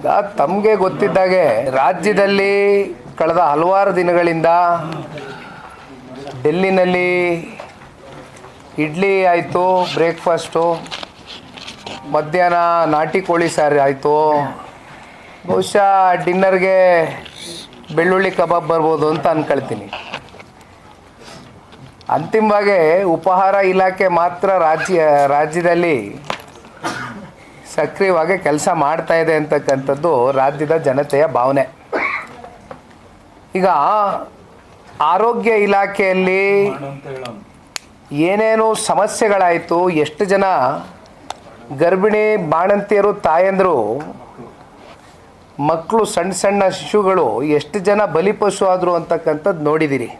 ಈಗ ತಮಗೆ ಗೊತ್ತಿದ್ದಾಗೆ ರಾಜ್ಯದಲ್ಲಿ ಕಳೆದ ಹಲವಾರು ದಿನಗಳಿಂದ ಡೆಲ್ಲಿನಲ್ಲಿ ಇಡ್ಲಿ ಆಯಿತು, ಬ್ರೇಕ್ಫಾಸ್ಟು, ಮಧ್ಯಾಹ್ನ ನಾಟಿ ಕೋಳಿ ಸಾರು ಆಯಿತು. ಬಹುಶಃ ಡಿನ್ನರ್ಗೆ ಬೆಳ್ಳುಳ್ಳಿ ಕಬಾಬ್ ಬರ್ಬೋದು ಅಂತ ಅಂದ್ಕೊಳ್ತೀನಿ ಅಂತಿಮವಾಗಿ ಉಪಹಾರ ಇಲಾಖೆ ಮಾತ್ರ ರಾಜ್ಯ, ರಾಜ್ಯದಲ್ಲಿ ಸಕ್ರಿಯವಾಗಿ ಕೆಲಸ ಮಾಡ್ತಾ ಇದೆ ಅಂತಕ್ಕಂಥದ್ದು ರಾಜ್ಯದ ಜನತೆಯ ಭಾವನೆ. ಈಗ ಆರೋಗ್ಯ ಇಲಾಖೆಯಲ್ಲಿ ಏನೇನು ಸಮಸ್ಯೆಗಳಾಯಿತು, ಎಷ್ಟು ಜನ ಗರ್ಭಿಣಿ ಬಾಣಂತಿಯರು, ತಾಯಂದರು, ಮಕ್ಕಳು ಸಣ್ಣ ಸಣ್ಣ ಶಿಶುಗಳು, ಎಷ್ಟು ಜನ ಬಲಿಪಶು ಆದರು ಅಂತಕ್ಕಂಥದ್ದು ನೋಡಿದ್ದೀರಿ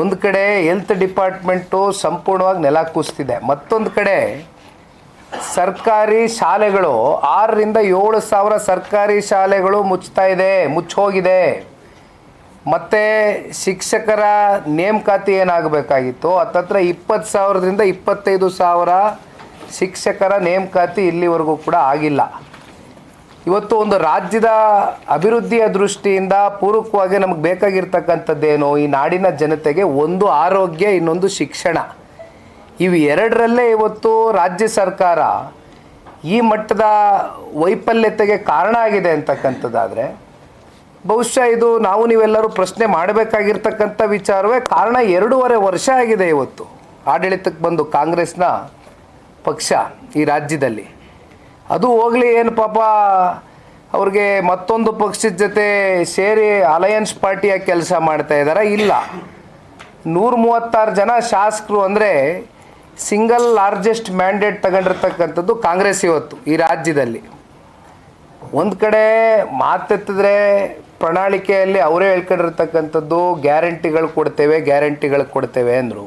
ಒಂದು ಕಡೆ ಹೆಲ್ತ್ ಡಿಪಾರ್ಟ್ಮೆಂಟು ಸಂಪೂರ್ಣವಾಗಿ ನೆಲ ಕೂಸ್ತಿದೆ ಮತ್ತೊಂದು ಕಡೆ ಸರ್ಕಾರಿ ಶಾಲೆಗಳು ಆರರಿಂದ ಏಳು ಸಾವಿರ ಸರ್ಕಾರಿ ಶಾಲೆಗಳು ಮುಚ್ತಾ ಇದೆ, ಮುಚ್ಚೋಗಿದೆ. ಮತ್ತು ಶಿಕ್ಷಕರ ನೇಮಕಾತಿ ಏನಾಗಬೇಕಾಗಿತ್ತು? ಹತ್ತತ್ರ ಇಪ್ಪತ್ತು ಸಾವಿರದಿಂದ ಇಪ್ಪತ್ತೈದು ಸಾವಿರ ಶಿಕ್ಷಕರ ನೇಮಕಾತಿ ಇಲ್ಲಿವರೆಗೂ ಕೂಡ ಆಗಿಲ್ಲ. ಇವತ್ತು ಒಂದು ರಾಜ್ಯದ ಅಭಿವೃದ್ಧಿಯ ದೃಷ್ಟಿಯಿಂದ ಪೂರಕವಾಗಿ ನಮಗೆ ಬೇಕಾಗಿರ್ತಕ್ಕಂಥದ್ದೇನು? ಈ ನಾಡಿನ ಜನತೆಗೆ ಒಂದು ಆರೋಗ್ಯ, ಇನ್ನೊಂದು ಶಿಕ್ಷಣ. ಇವು ಎರಡರಲ್ಲೇ ಇವತ್ತು ರಾಜ್ಯ ಸರ್ಕಾರ ಈ ಮಟ್ಟದ ವೈಫಲ್ಯತೆಗೆ ಕಾರಣ ಆಗಿದೆ ಅಂತಕ್ಕಂಥದ್ದಾದರೆ, ಬಹುಶಃ ಇದು ನಾವು ನೀವೆಲ್ಲರೂ ಪ್ರಶ್ನೆ ಮಾಡಬೇಕಾಗಿರ್ತಕ್ಕಂಥ ವಿಚಾರವೇ. ಕಾರಣ ಎರಡೂವರೆ ವರ್ಷ ಆಗಿದೆ ಇವತ್ತು. ಆಡಳಿತಕ್ಕೆ ಬಂದು ಕಾಂಗ್ರೆಸ್ನ ಪಕ್ಷ ಈ ರಾಜ್ಯದಲ್ಲಿ. ಅದು ಹೋಗಲಿ ಏನು ಪಾಪ, ಅವ್ರಿಗೆ ಮತ್ತೊಂದು ಪಕ್ಷದ ಜೊತೆ ಸೇರಿ ಅಲಯನ್ಸ್ ಪಾರ್ಟಿಯ ಕೆಲಸ ಮಾಡ್ತಾ ಇದ್ದಾರಾ ಇಲ್ಲ. ನೂರ ಮೂವತ್ತಾರು ಜನ ಶಾಸಕರು ಅಂದರೆ ಸಿಂಗಲ್ ಲಾರ್ಜೆಸ್ಟ್ ಮ್ಯಾಂಡೇಟ್ ತಗೊಂಡಿರ್ತಕ್ಕಂಥದ್ದು ಕಾಂಗ್ರೆಸ್ ಇವತ್ತು ಈ ರಾಜ್ಯದಲ್ಲಿ. ಒಂದು ಕಡೆ ಮಾತೆತ್ತಿದ್ರೆ ಪ್ರಣಾಳಿಕೆಯಲ್ಲಿ ಅವರೇ ಹೇಳ್ಕೊಂಡಿರ್ತಕ್ಕಂಥದ್ದು ಗ್ಯಾರಂಟಿಗಳು ಕೊಡ್ತೇವೆ ಗ್ಯಾರಂಟಿಗಳು ಕೊಡ್ತೇವೆ ಅಂದರು.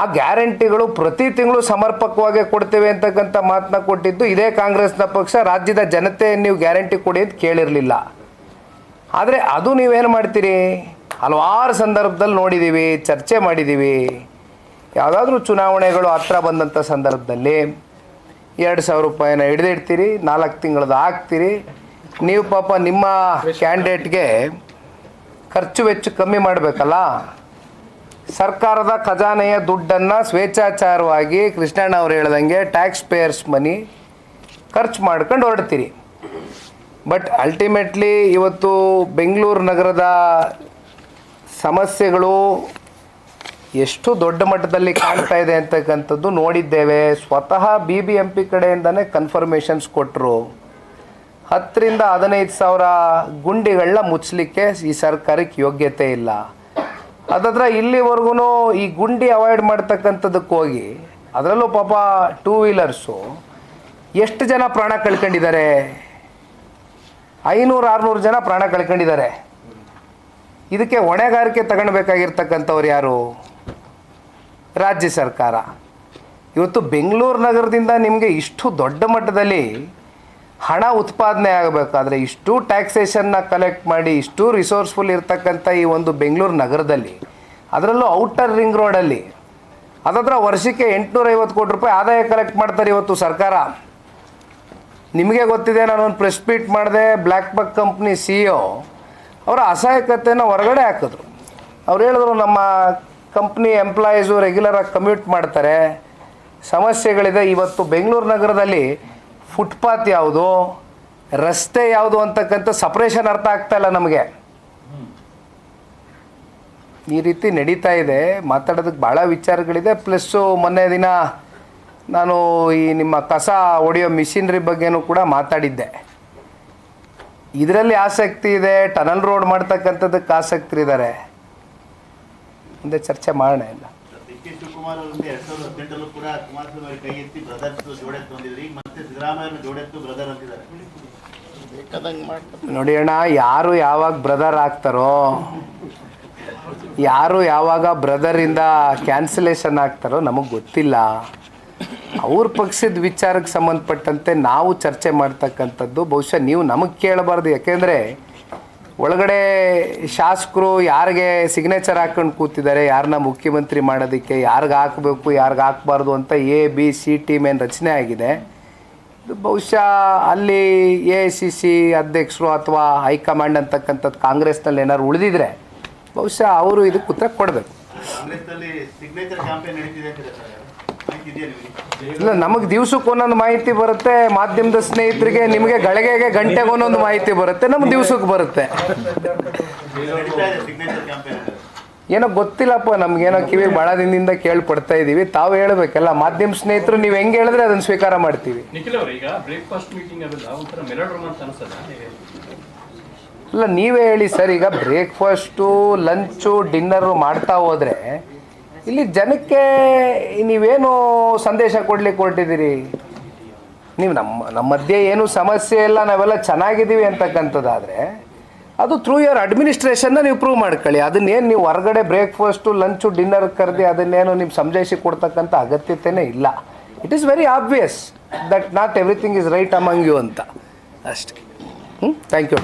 ಆ ಗ್ಯಾರಂಟಿಗಳು ಪ್ರತಿ ತಿಂಗಳು ಸಮರ್ಪಕವಾಗಿ ಕೊಡ್ತೇವೆ ಅಂತಕ್ಕಂಥ ಮಾತನ್ನ ಕೊಟ್ಟಿದ್ದು ಇದೇ ಕಾಂಗ್ರೆಸ್ನ ಪಕ್ಷ, ರಾಜ್ಯದ ಜನತೆ ನೀವು ಗ್ಯಾರಂಟಿ ಕೊಡಿ ಅಂತ ಕೇಳಿರಲಿಲ್ಲ. ಆದರೆ ಅದು ನೀವೇನು ಮಾಡ್ತೀರಿ? ಹಲವಾರು ಸಂದರ್ಭದಲ್ಲಿ ನೋಡಿದ್ದೀವಿ ಚರ್ಚೆ ಮಾಡಿದ್ದೀವಿ ಯಾವುದಾದ್ರೂ ಚುನಾವಣೆಗಳು ಹತ್ರ ಬಂದಂಥ ಸಂದರ್ಭದಲ್ಲಿ ಎರಡು ಸಾವಿರ ರೂಪಾಯಿನ ಹಿಡಿದಿಡ್ತೀರಿ, ನಾಲ್ಕು ತಿಂಗಳದ್ದು ಹಾಕ್ತೀರಿ. ನೀವು ಪಾಪ ನಿಮ್ಮ ಕ್ಯಾಂಡಿಡೇಟ್ಗೆ ಖರ್ಚು ವೆಚ್ಚ ಕಮ್ಮಿ ಮಾಡಬೇಕಲ್ಲ? ಸರ್ಕಾರದ ಖಜಾನೆಯ ದುಡ್ಡನ್ನು ಸ್ವೇಚ್ಛಾಚಾರವಾಗಿ ಕೃಷ್ಣಣ್ಣ ಅವರು ಹೇಳ್ದಂಗೆ ಟ್ಯಾಕ್ಸ್ ಪೇಯರ್ಸ್ ಮನಿ ಖರ್ಚು ಮಾಡ್ಕೊಂಡು ಹೊರಡ್ತೀರಿ. ಬಟ್ ಅಲ್ಟಿಮೇಟ್ಲಿ ಇವತ್ತು ಬೆಂಗಳೂರು ನಗರದ ಸಮಸ್ಯೆಗಳು ಎಷ್ಟು ದೊಡ್ಡ ಮಟ್ಟದಲ್ಲಿ ಕಾಣ್ತಾ ಇದೆ ಅಂತಕ್ಕಂಥದ್ದು ನೋಡಿದ್ದೇವೆ. ಸ್ವತಃ ಬಿ ಬಿ ಎಂ ಪಿ ಕಡೆಯಿಂದನೇ ಕನ್ಫರ್ಮೇಷನ್ಸ್ ಕೊಟ್ಟರು ಹತ್ತರಿಂದ ಹದಿನೈದು ಸಾವಿರ ಗುಂಡಿಗಳನ್ನ ಮುಚ್ಚಲಿಕ್ಕೆ ಈ ಸರ್ಕಾರಕ್ಕೆ ಯೋಗ್ಯತೆ ಇಲ್ಲ. ಅದತ್ರ ಇಲ್ಲಿವರೆಗೂ ಈ ಗುಂಡಿ ಅವಾಯ್ಡ್ ಮಾಡ್ತಕ್ಕಂಥದ್ದಕ್ಕೆ ಹೋಗಿ, ಅದರಲ್ಲೂ ಪಾಪ ಟೂ ವೀಲರ್ಸು ಎಷ್ಟು ಜನ ಪ್ರಾಣ ಕಳ್ಕೊಂಡಿದ್ದಾರೆ? ಐನೂರು, ಆರುನೂರು ಜನ ಪ್ರಾಣ ಕಳ್ಕೊಂಡಿದ್ದಾರೆ. ಇದಕ್ಕೆ ಹೊಣೆಗಾರಿಕೆ ತಗೊಳ್ಬೇಕಾಗಿರ್ತಕ್ಕಂಥವ್ರು ಯಾರು? ರಾಜ್ಯ ಸರ್ಕಾರ. ಇವತ್ತು ಬೆಂಗಳೂರು ನಗರದಿಂದ ನಿಮಗೆ ಇಷ್ಟು ದೊಡ್ಡ ಮಟ್ಟದಲ್ಲಿ ಹಣ ಉತ್ಪಾದನೆ ಆಗಬೇಕಾದ್ರೆ ಇಷ್ಟು ಟ್ಯಾಕ್ಸೇಷನ್ನ ಕಲೆಕ್ಟ್ ಮಾಡಿ ಇಷ್ಟು ರಿಸೋರ್ಸ್ಫುಲ್ ಇರ್ತಕ್ಕಂಥ ಈ ಒಂದು ಬೆಂಗಳೂರು ನಗರದಲ್ಲಿ, ಅದರಲ್ಲೂ ಔಟರ್ ರಿಂಗ್ ರೋಡಲ್ಲಿ ಅದತ್ರ ವರ್ಷಕ್ಕೆ ಎಂಟುನೂರೈವತ್ತು ಕೋಟಿ ರೂಪಾಯಿ ಆದಾಯ ಕಲೆಕ್ಟ್ ಮಾಡ್ತಾರೆ ಇವತ್ತು ಸರ್ಕಾರ. ನಿಮಗೆ ಗೊತ್ತಿದೆ, ನಾನೊಂದು ಪ್ರೆಸ್ ಮೀಟ್ ಮಾಡಿದೆ black buck company C E ಅವರ ಅಸಹಾಯಕತೆಯನ್ನು ಹೊರಗಡೆ ಹಾಕಿದ್ರು. ಅವ್ರು ಹೇಳಿದ್ರು ನಮ್ಮ ಕಂಪ್ನಿ ಎಂಪ್ಲಾಯೀಸು ರೆಗ್ಯುಲರಾಗಿ ಕಮ್ಯೂಟ್ ಮಾಡ್ತಾರೆ. ಸಮಸ್ಯೆಗಳಿದೆ. ಇವತ್ತು ಬೆಂಗಳೂರು ನಗರದಲ್ಲಿ ಫುಟ್ಪಾತ್ ಯಾವುದು, ರಸ್ತೆ ಯಾವುದು ಅಂತಕ್ಕಂಥ ಸಪ್ರೇಷನ್ ಅರ್ಥ ಆಗ್ತಾ ಇಲ್ಲ ನಮಗೆ. ಈ ರೀತಿ ನಡೀತಾ ಇದೆ. ಮಾತಾಡೋದಕ್ಕೆ ಭಾಳ ವಿಚಾರಗಳಿದೆ. ಪ್ಲಸ್ಸು ಮೊನ್ನೆ ದಿನ ನಾನು ಈ ನಿಮ್ಮ ಕಸ ಹೊಡೆಯೋ ಮಿಷಿನ್ರಿ ಬಗ್ಗೆನೂ ಕೂಡ ಮಾತಾಡಿದ್ದೆ. ಇದರಲ್ಲಿ ಆಸಕ್ತಿ ಇದೆ. ಟನಲ್ ರೋಡ್ ಮಾಡ್ತಕ್ಕಂಥದ್ದಕ್ಕೆ ಆಸಕ್ತಿ ಇದ್ದಾರೆ ಮುಂದೆ ಚರ್ಚೆ ಮಾಡೋಣ ಇಲ್ಲ ನೋಡಿಯೋಣ ಕೆ ಶಿವಕುಮಾರ್ ಅವರಿಂದ ಎರಡ್ ಸಾವಿರದ ಹದಿನೆಂಟರಲ್ಲೂ ಕೂಡ ಕುಮಾರಸ್ವಾಮಿ ಅವರು ಕೈ ಎತ್ತಿ ಬ್ರದರ್ಸ್ ಜೋಡೆತ್ತು ಅಂದಿದ್ರು ಈಗ ಮತ್ತೆ ಸಿದ್ದರಾಮಯ್ಯ ಜೋಡೆತ್ತು ಬ್ರದರ್ ಅಂತಿದ್ದಾರೆ. ನೋಡಿ ಅಣ್ಣ ಯಾರು ಯಾವಾಗ ಬ್ರದರ್ ಆಗ್ತಾರೋ ಯಾರು ಯಾವಾಗ ಬ್ರದರಿಂದ ಕ್ಯಾನ್ಸಲೇಷನ್ ಆಗ್ತಾರೋ ನಮಗೆ ಗೊತ್ತಿಲ್ಲ. ಅವ್ರ ಪಕ್ಷದ ವಿಚಾರಕ್ಕೆ ಸಂಬಂಧಪಟ್ಟಂತೆ ನಾವು ಚರ್ಚೆ ಮಾಡ್ತಕ್ಕಂಥದ್ದು ಬಹುಶಃ ನೀವು ನಮಗೆ ಕೇಳಬಾರ್ದು. ಯಾಕೆಂದರೆ ಒಳಗಡೆ ಶಾಸಕರು ಯಾರಿಗೆ ಸಿಗ್ನೇಚರ್ ಹಾಕೊಂಡು ಕೂತಿದ್ದಾರೆ, ಯಾರನ್ನ ಮುಖ್ಯಮಂತ್ರಿ ಮಾಡೋದಕ್ಕೆ, ಯಾರಿಗೆ ಹಾಕಬೇಕು, ಯಾರಿಗೆ ಹಾಕಬಾರ್ದು ಅಂತ ಎ ಬಿ ಸಿ ಟೀಮ್ ಏನು ರಚನೆ ಆಗಿದೆ. ಬಹುಶಃ ಅಲ್ಲಿ ಎ ಸಿ ಸಿ ಅಧ್ಯಕ್ಷರು ಅಥವಾ ಹೈಕಮಾಂಡ್ ಅಂತಕ್ಕಂಥದ್ದು ಕಾಂಗ್ರೆಸ್ನಲ್ಲಿ ಏನಾದ್ರು ಉಳಿದಿದ್ರೆ ಬಹುಶಃ ಅವರು ಇದಕ್ಕೆ ಉತ್ತರ ಕೊಡಬೇಕು. ಇಲ್ಲ ನಮಗೆ ದಿವ್ಸಕ್ಕೆ ಒಂದೊಂದು ಮಾಹಿತಿ ಬರುತ್ತೆ ಮಾಧ್ಯಮದ ಸ್ನೇಹಿತರಿಗೆ ನಿಮಗೆ ಗಳಿಗೆಗೆ ಗಂಟೆಗೆ ಒಂದೊಂದು ಮಾಹಿತಿ ಬರುತ್ತೆ ನಮ್ಗೆ ದಿವ್ಸಕ್ಕೆ ಬರುತ್ತೆ. ಏನೋ ಗೊತ್ತಿಲ್ಲಪ್ಪ ನಮ್ಗೇನೋ ಕಿವಿ ಭಾಳ ದಿನದಿಂದ ಕೇಳ್ಪಡ್ತಾ ಇದ್ದೀವಿ ತಾವು ಹೇಳಬೇಕಲ್ಲ ಮಾಧ್ಯಮ ಸ್ನೇಹಿತರು ನೀವು ಹೆಂಗೆ ಹೇಳಿದ್ರೆ ಅದನ್ನು ಸ್ವೀಕಾರ ಮಾಡ್ತೀವಿ. ಇಲ್ಲ ನೀವೇ ಹೇಳಿ ಸರ್ ಈಗ ಬ್ರೇಕ್ಫಾಸ್ಟು ಲಂಚು ಡಿನ್ನರು ಮಾಡ್ತಾ ಹೋದರೆ ಇಲ್ಲಿ ಜನಕ್ಕೆ ನೀವೇನು ಸಂದೇಶ ಕೊಡ್ಲಿಕ್ಕೆ ಹೊರಟಿದ್ದೀರಿ? ನೀವು ನಮ್ಮ ನಮ್ಮ ಮಧ್ಯೆ ಏನು ಸಮಸ್ಯೆ ಇಲ್ಲ, ನಾವೆಲ್ಲ ಚೆನ್ನಾಗಿದ್ದೀವಿ ಅಂತಕ್ಕಂಥದ್ದಾದರೆ ಅದು ಥ್ರೂ ಯುವರ್ ಅಡ್ಮಿನಿಸ್ಟ್ರೇಷನ್ನ ನೀವು ಪ್ರೂವ್ ಮಾಡ್ಕೊಳ್ಳಿ. ಅದನ್ನೇನು ನೀವು ಹೊರಗಡೆ ಬ್ರೇಕ್ಫಾಸ್ಟು ಲಂಚು ಡಿನ್ನರ್ ಕರೆದು ಅದನ್ನೇನು ನೀವು ಸಂಜಯಿಸಿ ಕೊಡ್ತಕ್ಕಂಥ ಅಗತ್ಯತೆಯೇ ಇಲ್ಲ. It is very obvious that not everything is right among you ಅಂತ. ಅಷ್ಟೇ. ಹ್ಞೂ ಥ್ಯಾಂಕ್ ಯು